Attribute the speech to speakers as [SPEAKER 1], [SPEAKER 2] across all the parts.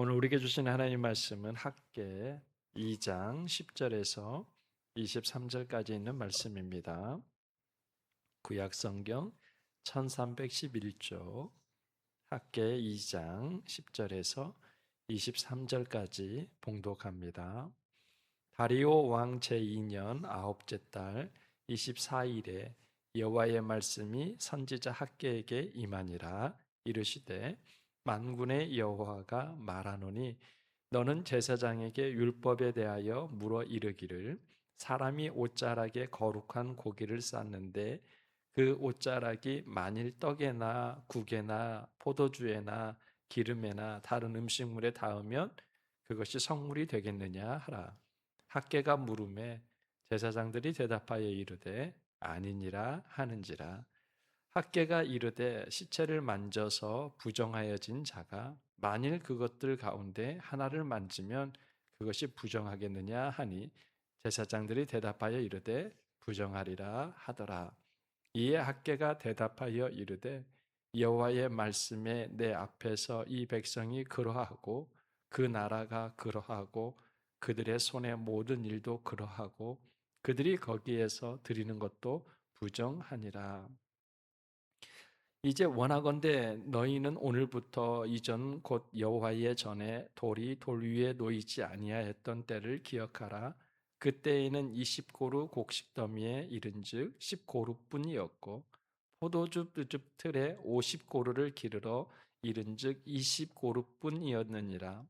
[SPEAKER 1] 오늘 우리에게 주신 하나님 말씀은 학계 2장 10절에서 23절까지 있는 말씀입니다. 구약 성경 1311조 학계 2장 10절에서 23절까지 봉독합니다. 다리오 왕 제2년 아홉째 달 24일에 여호와의 말씀이 선지자 학계에게 임하니라 이르시되 만군의 여호와가 말하노니 너는 제사장에게 율법에 대하여 물어 이르기를 사람이 옷자락에 거룩한 고기를 쌌는데 그 옷자락이 만일 떡에나 국에나 포도주에나 기름에나 다른 음식물에 닿으면 그것이 성물이 되겠느냐 하라. 학계가 물음에 제사장들이 대답하여 이르되 아니니라 하는지라. 학계가 이르되 시체를 만져서 부정하여진 자가 만일 그것들 가운데 하나를 만지면 그것이 부정하겠느냐 하니 제사장들이 대답하여 이르되 부정하리라 하더라. 이에 학계가 대답하여 이르되 여호와의 말씀에 내 앞에서 이 백성이 그러하고 그 나라가 그러하고 그들의 손의 모든 일도 그러하고 그들이 거기에서 드리는 것도 부정하니라. 이제 원하건대 너희는 오늘부터 이전 곧 여호와의 전에 돌이 돌 위에 놓이지 아니하였던 때를 기억하라. 그때에는 20고루 곡식 더미에 이른즉 10고루뿐이었고 포도주 뚜줍 틀에 50고루를 기르러 이른즉 20고루뿐이었느니라.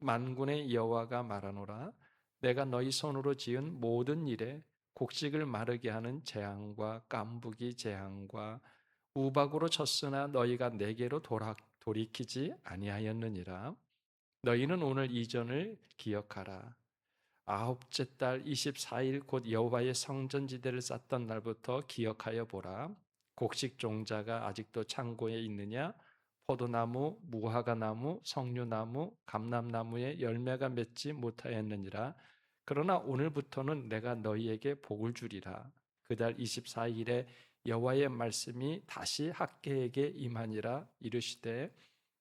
[SPEAKER 1] 만군의 여호와가 말하노라. 내가 너희 손으로 지은 모든 일에 곡식을 마르게 하는 재앙과 깐부기 재앙과 우박으로 쳤으나 너희가 내게로 돌아, 돌이키지 아니하였느니라. 너희는 오늘 이전을 기억하라. 아홉째 달 24일 곧 여호와의 성전지대를 쌓던 날부터 기억하여 보라. 곡식 종자가 아직도 창고에 있느냐? 포도나무, 무화과나무, 석류나무, 감람나무에 열매가 맺지 못하였느니라. 그러나 오늘부터는 내가 너희에게 복을 주리라. 그달 24일에 여호와의 말씀이 다시 학계에게 임하니라 이르시되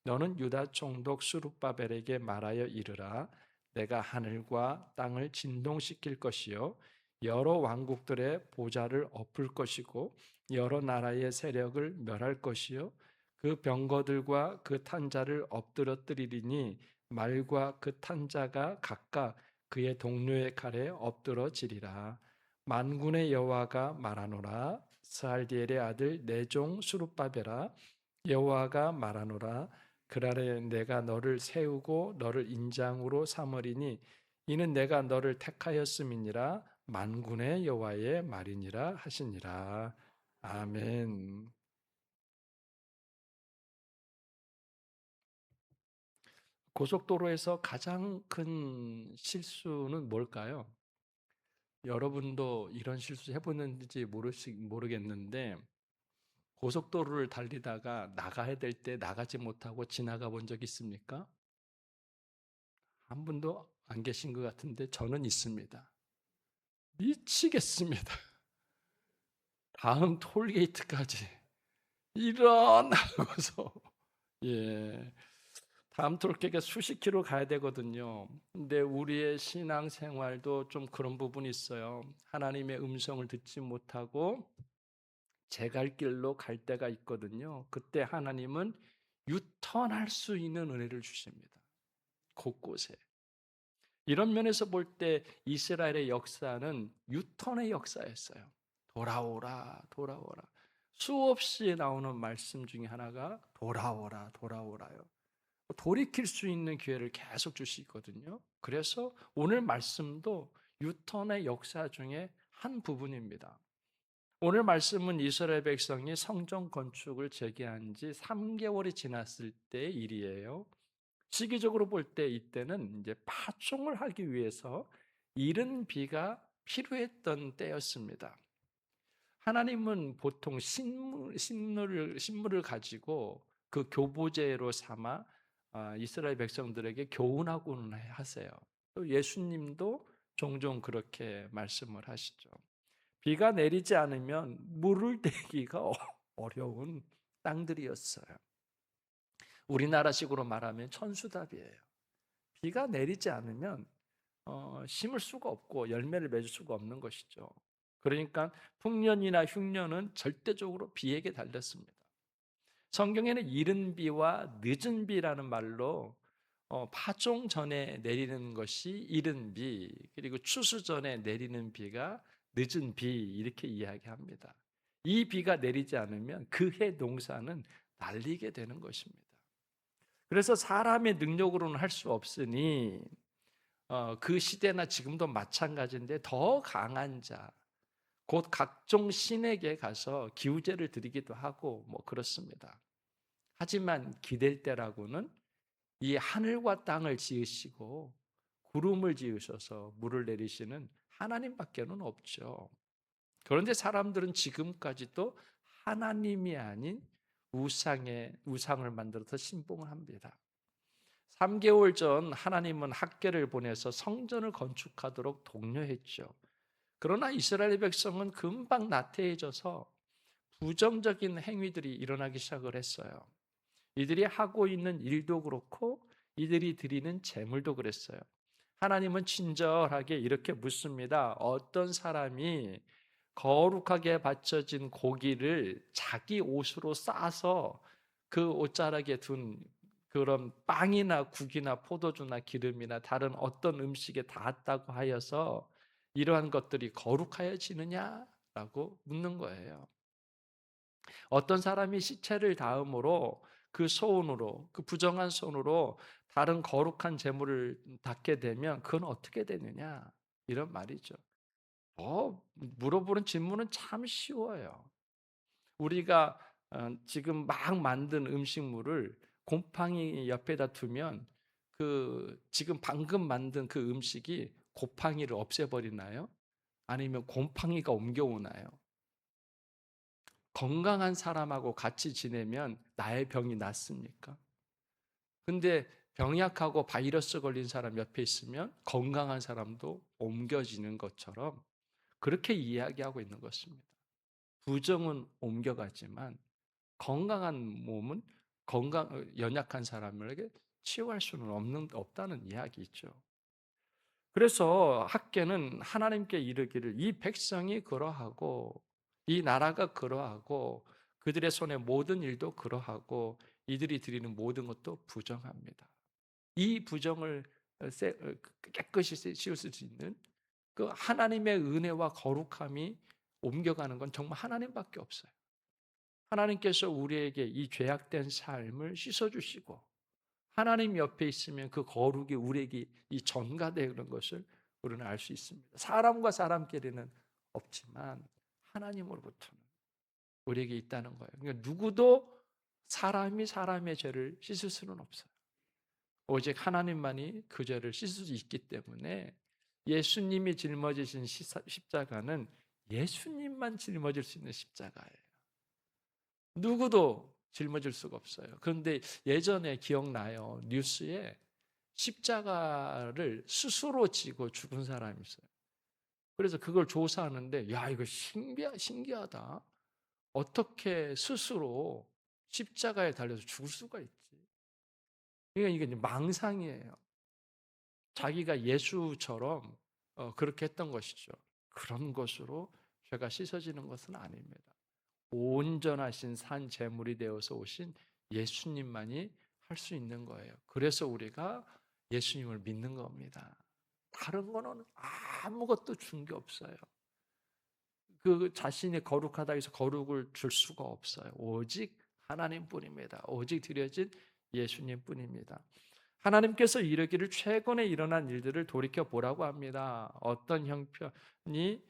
[SPEAKER 1] 너는 유다 총독 수룹바벨에게 말하여 이르라. 내가 하늘과 땅을 진동시킬 것이요 여러 왕국들의 보좌를 엎을 것이고 여러 나라의 세력을 멸할 것이요 그 병거들과 그 탄자를 엎드러뜨리리니 말과 그 탄자가 각각 그의 동료의 칼에 엎드러지리라. 만군의 여호와가 말하노라 스알디엘의 아들 내종 수룹바벨아 여호와가 말하노라 그날에 내가 너를 세우고 너를 인장으로 삼으리니 이는 내가 너를 택하였음이니라 만군의 여호와의 말이니라 하시니라 아멘. 고속도로에서 가장 큰 실수는 뭘까요? 여러분도 이런 실수 해보는지 모르시, 모르겠는데 고속도로를 달리다가 나가야 될 때 나가지 못하고 지나가 본 적 있습니까? 한 분도 안 계신 것 같은데 저는 있습니다. 미치겠습니다. 다음 톨게이트까지 일어나고서 예 다음 톨게이트가 수십 킬로 가야 되거든요. 근데 우리의 신앙 생활도 좀 그런 부분이 있어요. 하나님의 음성을 듣지 못하고 제 갈 길로 갈 때가 있거든요. 그때 하나님은 유턴할 수 있는 은혜를 주십니다. 곳곳에. 이런 면에서 볼 때 이스라엘의 역사는 유턴의 역사였어요. 돌아오라, 돌아오라. 수없이 나오는 말씀 중에 하나가 돌아오라, 돌아오라요. 돌이킬 수 있는 기회를 계속 주시거든요. 그래서 오늘 말씀도 유턴의 역사 중에 한 부분입니다. 오늘 말씀은 이스라엘 백성이 성전 건축을 재개한 지 3개월이 지났을 때의 일이에요. 시기적으로 볼 때 이때는 이제 파종을 하기 위해서 이른 비가 필요했던 때였습니다. 하나님은 보통 식물, 식물을, 식물을 가지고 그 교보제로 삼아 아, 이스라엘 백성들에게 교훈하고는 하세요. 또 예수님도 종종 그렇게 말씀을 하시죠. 비가 내리지 않으면 물을 대기가 어, 어려운 땅들이었어요. 우리나라식으로 말하면 천수답이에요. 비가 내리지 않으면 어, 심을 수가 없고 열매를 맺을 수가 없는 것이죠. 그러니까 풍년이나 흉년은 절대적으로 비에게 달렸습니다. 성경에는 이른 비와 늦은 비라는 말로 어, 파종 전에 내리는 것이 이른 비, 그리고 추수 전에 내리는 비가 늦은 비 이렇게 이야기합니다. 이 비가 내리지 않으면 그 해 농사는 날리게 되는 것입니다. 그래서 사람의 능력으로는 할 수 없으니 어, 그 시대나 지금도 마찬가지인데 더 강한 자, 곧 각종 신에게 가서 기우제를 드리기도 하고 뭐 그렇습니다. 하지만 기댈 때라고는 이 하늘과 땅을 지으시고 구름을 지으셔서 물을 내리시는 하나님밖에는 없죠. 그런데 사람들은 지금까지도 하나님이 아닌 우상의 우상을 만들어서 신봉을 합니다. 3개월 전 하나님은 학계를 보내서 성전을 건축하도록 독려했죠. 그러나 이스라엘 백성은 금방 나태해져서 부정적인 행위들이 일어나기 시작을 했어요. 이들이 하고 있는 일도 그렇고 이들이 드리는 재물도 그랬어요. 하나님은 친절하게 이렇게 묻습니다. 어떤 사람이 거룩하게 바쳐진 고기를 자기 옷으로 싸서 그 옷자락에 둔 그런 빵이나 국이나 포도주나 기름이나 다른 어떤 음식에 닿았다고 하여서 이러한 것들이 거룩하여지느냐라고 묻는 거예요. 어떤 사람이 시체를 다음으로 그 소원으로 그 부정한 손으로 다른 거룩한 재물을 닿게 되면 그건 어떻게 되느냐 이런 말이죠. 어, 물어보는 질문은 참 쉬워요. 우리가 어, 지금 막 만든 음식물을 곰팡이 옆에다 두면 그 지금 방금 만든 그 음식이 곰팡이를 없애버리나요? 아니면 곰팡이가 옮겨오나요? 건강한 사람하고 같이 지내면 나의 병이 낫습니까? 근데 병약하고 바이러스 걸린 사람 옆에 있으면 건강한 사람도 옮겨지는 것처럼 그렇게 이야기하고 있는 것입니다. 부정은 옮겨가지만 건강한 몸은 건강 연약한 사람에게 치유할 수는 없는 없다는 이야기죠. 그래서 학계는 하나님께 이르기를 이 백성이 그러하고 이 나라가 그러하고 그들의 손의 모든 일도 그러하고 이들이 드리는 모든 것도 부정합니다. 이 부정을 깨끗이 씌울 수 있는 그 하나님의 은혜와 거룩함이 옮겨가는 건 정말 하나님밖에 없어요. 하나님께서 우리에게 이 죄악된 삶을 씻어주시고 하나님 옆에 있으면 그 거룩이 우리에게 이 전가되는 것을 우리는 알 수 있습니다. 사람과 사람끼리는 없지만 하나님으로부터는 우리에게 있다는 거예요. 그러니까 누구도 사람이 사람의 죄를 씻을 수는 없어요. 오직 하나님만이 그 죄를 씻을 수 있기 때문에 예수님이 짊어지신 십자가는 예수님만 짊어질 수 있는 십자가예요. 누구도 짊어질 수가 없어요. 그런데 예전에 기억나요. 뉴스에 십자가를 스스로 지고 죽은 사람이 있어요. 그래서 그걸 조사하는데, 야, 이거 신기하, 신기하다. 어떻게 스스로 십자가에 달려서 죽을 수가 있지? 그러니까 이게 망상이에요. 자기가 예수처럼 어, 그렇게 했던 것이죠. 그런 것으로 죄가 씻어지는 것은 아닙니다. 온전하신 산 제물이 되어서 오신 예수님만이 할 수 있는 거예요. 그래서 우리가 예수님을 믿는 겁니다. 다른 거는 아무것도 준 게 없어요. 그 자신이 거룩하다 해서 거룩을 줄 수가 없어요. 오직 하나님뿐입니다. 오직 드려진 예수님뿐입니다. 하나님께서 이르기를 최근에 일어난 일들을 돌이켜 보라고 합니다. 어떤 형편이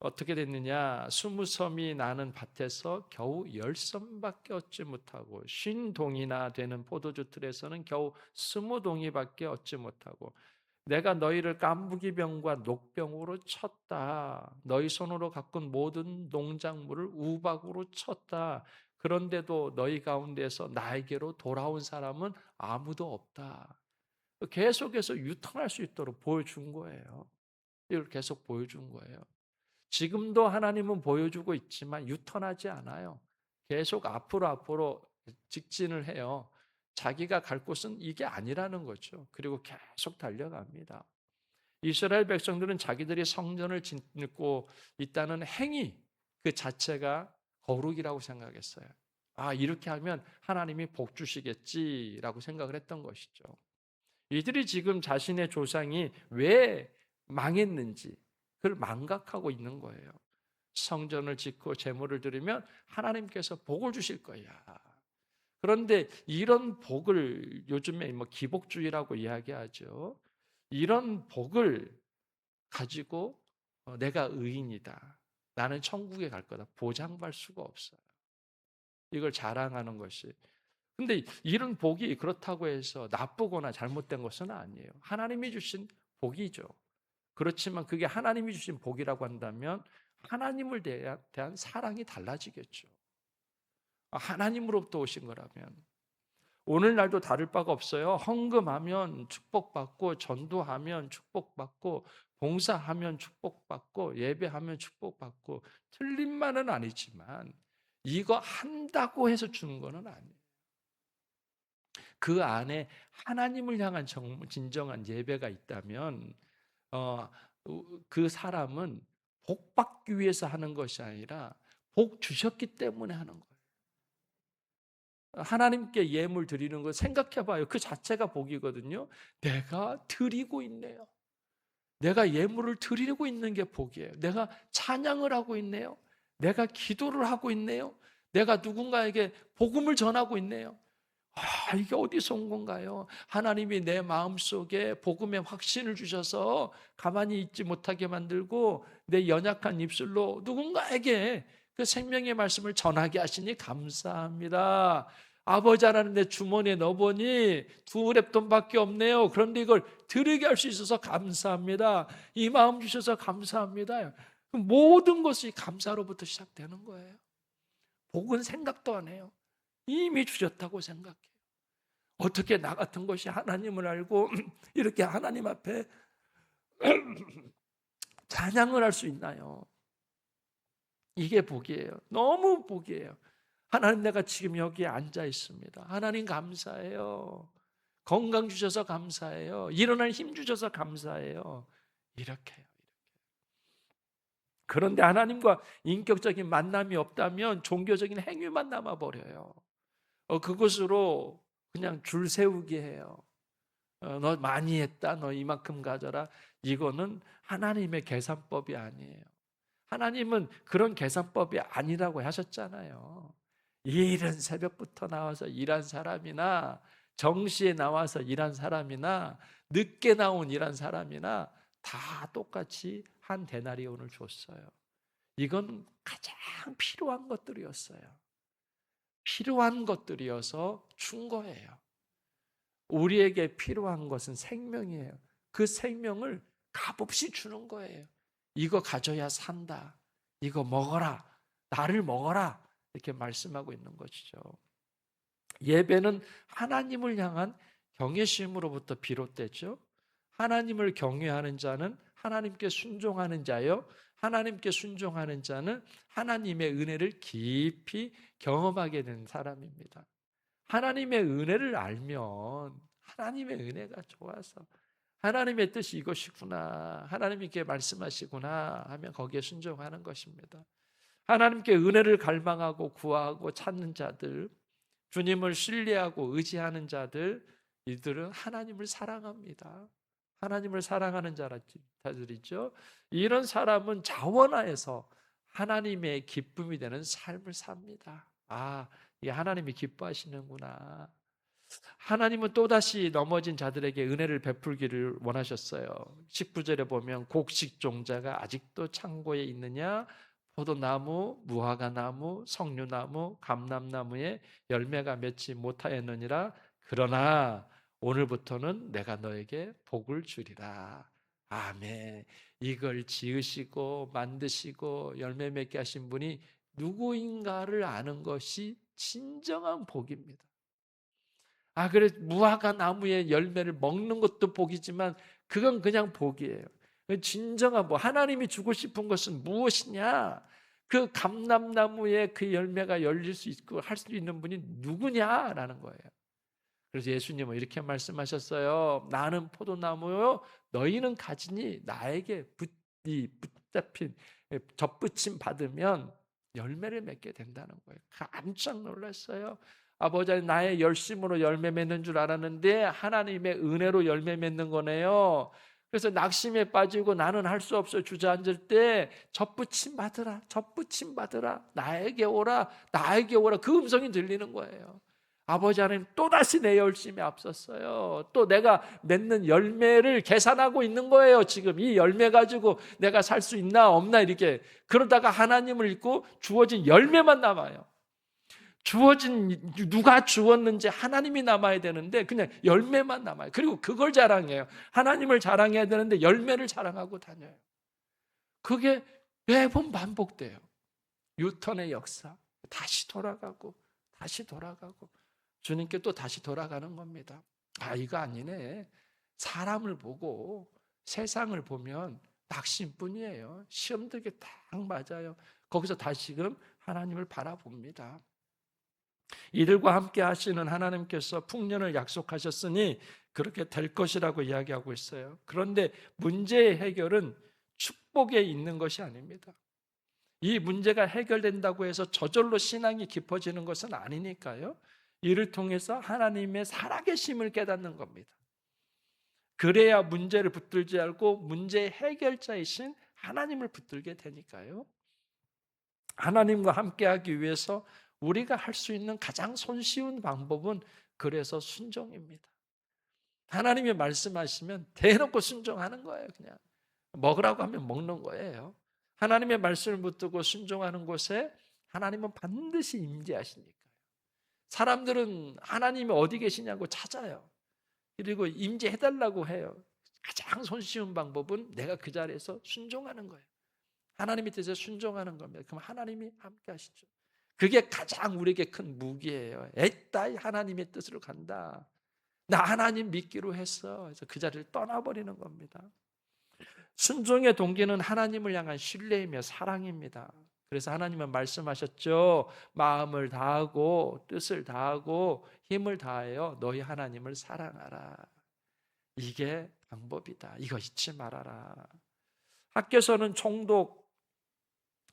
[SPEAKER 1] 어떻게 됐느냐? 스무 섬이 나는 밭에서 겨우 열 섬밖에 얻지 못하고 쉰 동이나 되는 포도주 틀에서는 겨우 스무 동이밖에 얻지 못하고 내가 너희를 깐부기병과 녹병으로 쳤다. 너희 손으로 가꾼 모든 농작물을 우박으로 쳤다. 그런데도 너희 가운데서 나에게로 돌아온 사람은 아무도 없다. 계속해서 유턴할 수 있도록 보여준 거예요. 이걸 계속 보여준 거예요. 지금도 하나님은 보여주고 있지만 유턴하지 않아요. 계속 앞으로 앞으로 직진을 해요. 자기가 갈 곳은 이게 아니라는 거죠. 그리고 계속 달려갑니다. 이스라엘 백성들은 자기들이 성전을 짓고 있다는 행위 그 자체가 거룩이라고 생각했어요. 아, 이렇게 하면 하나님이 복 주시겠지라고 생각을 했던 것이죠. 이들이 지금 자신의 조상이 왜 망했는지 그걸 망각하고 있는 거예요. 성전을 짓고 제물을 드리면 하나님께서 복을 주실 거야. 그런데 이런 복을 요즘에 뭐 기복주의라고 이야기하죠. 이런 복을 가지고 어, 내가 의인이다. 나는 천국에 갈 거다. 보장받을 수가 없어요. 이걸 자랑하는 것이. 근데 이런 복이 그렇다고 해서 나쁘거나 잘못된 것은 아니에요. 하나님이 주신 복이죠. 그렇지만 그게 하나님이 주신 복이라고 한다면 하나님을 대한, 사랑이 달라지겠죠. 하나님으로부터 오신 거라면. 오늘날도 다를 바가 없어요. 헌금하면 축복받고, 전도하면 축복받고, 봉사하면 축복받고, 예배하면 축복받고, 틀린 말은 아니지만, 이거 한다고 해서 주는 거는 아니에요. 그 안에 하나님을 향한 정, 진정한 예배가 있다면, 어, 그 사람은 복 받기 위해서 하는 것이 아니라 복 주셨기 때문에 하는 거예요. 하나님께 예물 드리는 거 생각해 봐요. 그 자체가 복이거든요. 내가 드리고 있네요. 내가 예물을 드리고 있는 게 복이에요. 내가 찬양을 하고 있네요. 내가 기도를 하고 있네요. 내가 누군가에게 복음을 전하고 있네요. 아, 이게 어디서 온 건가요? 하나님이 내 마음 속에 복음의 확신을 주셔서 가만히 있지 못하게 만들고 내 연약한 입술로 누군가에게 그 생명의 말씀을 전하게 하시니 감사합니다. 아버지 하나님 내 주머니에 넣어보니 두 랩돈밖에 없네요. 그런데 이걸 들으게 할 수 있어서 감사합니다. 이 마음 주셔서 감사합니다. 모든 것이 감사로부터 시작되는 거예요. 복은 생각도 안 해요. 이미 주셨다고 생각해요. 어떻게 나 같은 것이 하나님을 알고 이렇게 하나님 앞에 찬양을 할 수 있나요? 이게 복이에요. 너무 복이에요. 하나님 내가 지금 여기에 앉아 있습니다. 하나님 감사해요. 건강 주셔서 감사해요. 일어날 힘 주셔서 감사해요. 이렇게요. 그런데 하나님과 인격적인 만남이 없다면 종교적인 행위만 남아 버려요. 어, 그것으로 그냥 줄 세우게 해요. 어, 너 많이 했다. 너 이만큼 가져라. 이거는 하나님의 계산법이 아니에요. 하나님은 그런 계산법이 아니라고 하셨잖아요. 이른 새벽부터 나와서 일한 사람이나 정시에 나와서 일한 사람이나 늦게 나온 일한 사람이나 다 똑같이 한 데나리온을 줬어요. 이건 가장 필요한 것들이었어요. 필요한 것들이어서 준 거예요. 우리에게 필요한 것은 생명이에요. 그 생명을 값없이 주는 거예요. 이거 가져야 산다. 이거 먹어라. 나를 먹어라. 이렇게 말씀하고 있는 것이죠. 예배는 하나님을 향한 경외심으로부터 비롯되죠. 하나님을 경외하는 자는 하나님께 순종하는 자요. 하나님께 순종하는 자는 하나님의 은혜를 깊이 경험하게 된 사람입니다. 하나님의 은혜를 알면 하나님의 은혜가 좋아서 하나님의 뜻이 이것이구나. 하나님께 말씀하시구나 하면 거기에 순종하는 것입니다. 하나님께 은혜를 갈망하고 구하고 찾는 자들, 주님을 신뢰하고 의지하는 자들, 이들은 하나님을 사랑합니다. 하나님을 사랑하는 자들이죠. 이런 사람은 자원하에서 하나님의 기쁨이 되는 삶을 삽니다. 아, 이 하나님이 기뻐하시는구나. 하나님은 또다시 넘어진 자들에게 은혜를 베풀기를 원하셨어요. 19절에 보면 곡식 종자가 아직도 창고에 있느냐? 포도나무, 무화과나무, 석류나무, 감람나무에 열매가 맺지 못하였느니라. 그러나 오늘부터는 내가 너에게 복을 주리라. 아멘. 이걸 지으시고 만드시고 열매 맺게 하신 분이 누구인가를 아는 것이 진정한 복입니다. 아, 그래, 무화과 나무의 열매를 먹는 것도 복이지만 그건 그냥 복이에요. 진정한 뭐 하나님이 주고 싶은 것은 무엇이냐? 그 감람나무에 그 열매가 열릴 수 있고 할 수 있는 분이 누구냐라는 거예요. 그래서 예수님은 이렇게 말씀하셨어요. 나는 포도나무요, 너희는 가지니 나에게 붙, 이 붙잡힌 접붙임 받으면 열매를 맺게 된다는 거예요. 깜짝 놀랐어요. 아버지 나의 열심으로 열매 맺는 줄 알았는데 하나님의 은혜로 열매 맺는 거네요. 그래서 낙심에 빠지고 나는 할 수 없어 주저앉을 때 접붙임 받으라 접붙임 받으라 나에게 오라 나에게 오라 그 음성이 들리는 거예요 아버지 하나님 또다시 내 열심에 앞섰어요 또 내가 맺는 열매를 계산하고 있는 거예요 지금 이 열매 가지고 내가 살 수 있나 없나 이렇게 그러다가 하나님을 잊고 주어진 열매만 남아요 주어진 누가 주었는지 하나님이 남아야 되는데 그냥 열매만 남아요. 그리고 그걸 자랑해요. 하나님을 자랑해야 되는데 열매를 자랑하고 다녀요. 그게 매번 반복돼요. 유턴의 역사. 다시 돌아가고 다시 돌아가고 주님께 또 다시 돌아가는 겁니다. 아 이거 아니네. 사람을 보고 세상을 보면 낙심뿐이에요. 시험 들게 딱 맞아요. 거기서 다시금 하나님을 바라봅니다. 이들과 함께 하시는 하나님께서 풍년을 약속하셨으니 그렇게 될 것이라고 이야기하고 있어요. 그런데 문제의 해결은 축복에 있는 것이 아닙니다. 이 문제가 해결된다고 해서 저절로 신앙이 깊어지는 것은 아니니까요. 이를 통해서 하나님의 살아계심을 깨닫는 겁니다. 그래야 문제를 붙들지 않고 문제의 해결자이신 하나님을 붙들게 되니까요. 하나님과 함께하기 위해서 우리가 할 수 있는 가장 손쉬운 방법은 그래서 순종입니다. 하나님이 말씀하시면 대놓고 순종하는 거예요, 그냥. 먹으라고 하면 먹는 거예요. 하나님의 말씀을 붙들고 순종하는 곳에 하나님은 반드시 임재하시니까요. 사람들은 하나님이 어디 계시냐고 찾아요. 그리고 임재해달라고 해요. 가장 손쉬운 방법은 내가 그 자리에서 순종하는 거예요. 하나님의 뜻에 순종하는 겁니다. 그럼 하나님이 함께 하시죠. 그게 가장 우리에게 큰 무기예요. 애따이 하나님의 뜻으로 간다. 나 하나님 믿기로 했어. 그래서 그 자리를 떠나버리는 겁니다. 순종의 동기는 하나님을 향한 신뢰이며 사랑입니다. 그래서 하나님은 말씀하셨죠. 마음을 다하고 뜻을 다하고 힘을 다하여 너희 하나님을 사랑하라. 이게 방법이다. 이거 잊지 말아라. 학교에서는 총독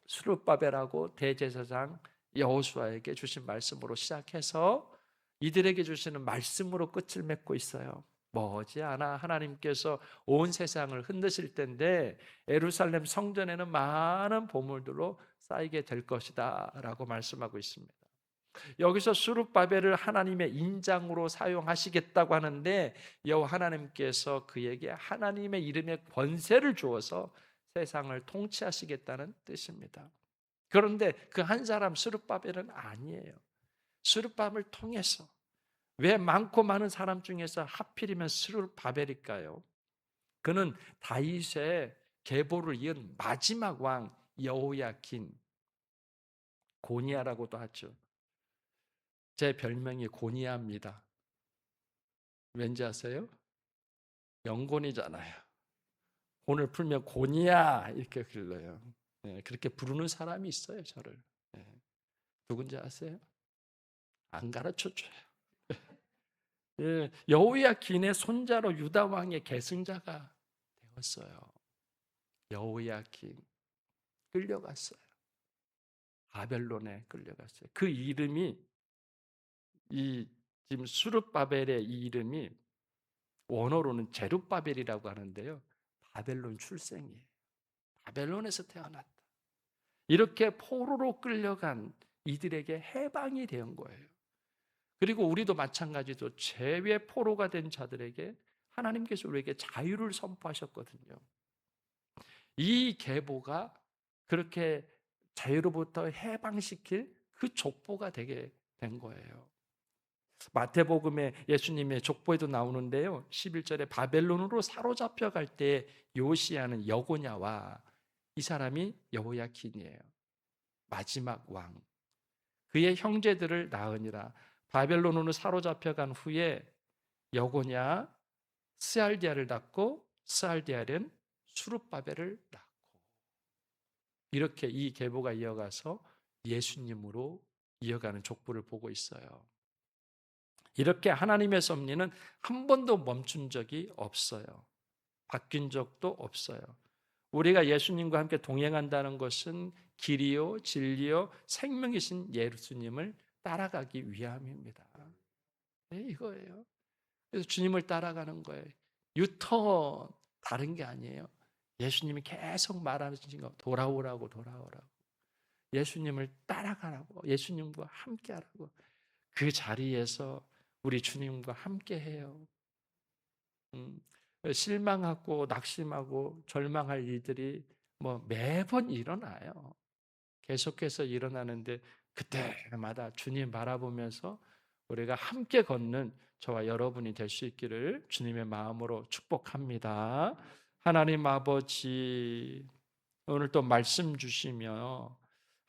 [SPEAKER 1] 수르바벨하고 대제사장 여호수아에게 주신 말씀으로 시작해서 이들에게 주시는 말씀으로 끝을 맺고 있어요. 머지않아 하나님께서 온 세상을 흔드실 텐데 에루살렘 성전에는 많은 보물들로 쌓이게 될 것이다 라고 말씀하고 있습니다. 여기서 수룹바벨을 하나님의 인장으로 사용하시겠다고 하는데 여호와 하나님께서 그에게 하나님의 이름의 권세를 주어서 세상을 통치하시겠다는 뜻입니다. 그런데 그 한 사람 스룹바벨은 아니에요. 스룹바벨을 통해서 왜 많고 많은 사람 중에서 하필이면 스룹바벨일까요? 그는 다윗의 계보를 이은 마지막 왕 여호야킨 고니아라고도 하죠. 제 별명이 고니아입니다. 왠지 아세요? 영곤이잖아요. 오늘 풀면 고니아 이렇게 불러요. 예, 그렇게 부르는 사람이 있어요, 저를. 예. 누군지 아세요? 안 가르쳐 줘요. 예, 여호야긴의 손자로 유다 왕의 계승자가 되었어요. 여호야긴 끌려갔어요. 바벨론에 끌려갔어요. 그 이름이 이 지금 수르바벨의 이 이름이 원어로는 제룹바벨이라고 하는데요. 바벨론 출생이에요. 바벨론에서 태어났다. 이렇게 포로로 끌려간 이들에게 해방이 된 거예요. 그리고 우리도 마찬가지로 죄의 포로가 된 자들에게 하나님께서 우리에게 자유를 선포하셨거든요. 이 계보가 그렇게 자유로부터 해방시킬 그 족보가 되게 된 거예요. 마태복음에 예수님의 족보에도 나오는데요. 11절에 바벨론으로 사로잡혀 갈 때 요시아는 여고냐와 이 사람이 여호야킨이에요. 마지막 왕. 그의 형제들을 낳으니라. 바벨론으로 사로잡혀 간 후에 여고냐 스알디아를 낳고 스알디아는 수룹바벨을 이렇게 이 계보가 이어가서 예수님으로 이어가는 족보를 보고 있어요. 이렇게 하나님의 섭리는 한 번도 멈춘 적이 없어요. 바뀐 적도 없어요. 우리가 예수님과 함께 동행한다는 것은 길이요, 진리요, 생명이신 예수님을 따라가기 위함입니다. 네, 이거예요. 그래서 주님을 따라가는 거예요. 유턴 다른 게 아니에요. 예수님이 계속 말하시는 거 돌아오라고 돌아오라고. 예수님을 따라가라고. 예수님과 함께 하라고. 그 자리에서 우리 주님과 함께 해요. 음, 실망하고 낙심하고 절망할 일들이 뭐 매번 일어나요. 계속해서 일어나는데 그때마다 주님 바라보면서 우리가 함께 걷는 저와 여러분이 될 수 있기를 주님의 마음으로 축복합니다. 하나님 아버지 오늘 또 말씀 주시며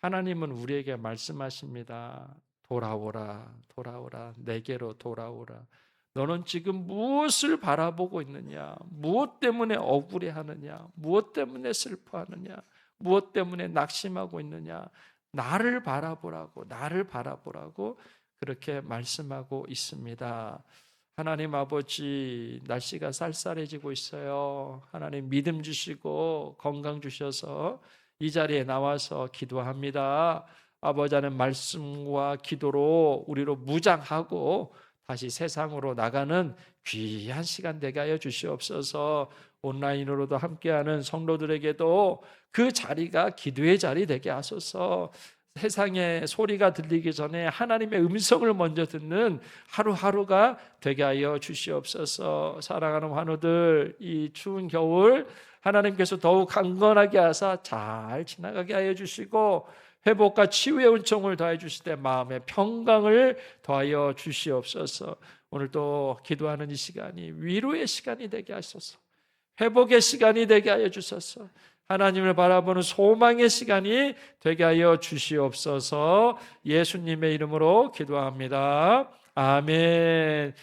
[SPEAKER 1] 하나님은 우리에게 말씀하십니다. 돌아오라, 돌아오라, 내게로 돌아오라. 너는 지금 무엇을 바라보고 있느냐? 무엇 때문에 억울해 하느냐? 무엇 때문에 슬퍼하느냐? 무엇 때문에 낙심하고 있느냐? 나를 바라보라고, 나를 바라보라고 그렇게 말씀하고 있습니다. 하나님 아버지, 날씨가 쌀쌀해지고 있어요. 하나님 믿음 주시고 건강 주셔서 이 자리에 나와서 기도합니다. 아버지는 말씀과 기도로 우리로 무장하고 다시 세상으로 나가는 귀한 시간 되게 하여 주시옵소서. 온라인으로도 함께하는 성도들에게도 그 자리가 기도의 자리 되게 하소서. 세상의 소리가 들리기 전에 하나님의 음성을 먼저 듣는 하루하루가 되게 하여 주시옵소서. 사랑하는 환우들, 이 추운 겨울 하나님께서 더욱 강건하게 하사 잘 지나가게 하여 주시고 회복과 치유의 은총을 더해 주실 때 마음의 평강을 더하여 주시옵소서. 오늘 또 기도하는 이 시간이 위로의 시간이 되게 하소서. 회복의 시간이 되게 하여 주소서. 하나님을 바라보는 소망의 시간이 되게 하여 주시옵소서. 예수님의 이름으로 기도합니다. 아멘.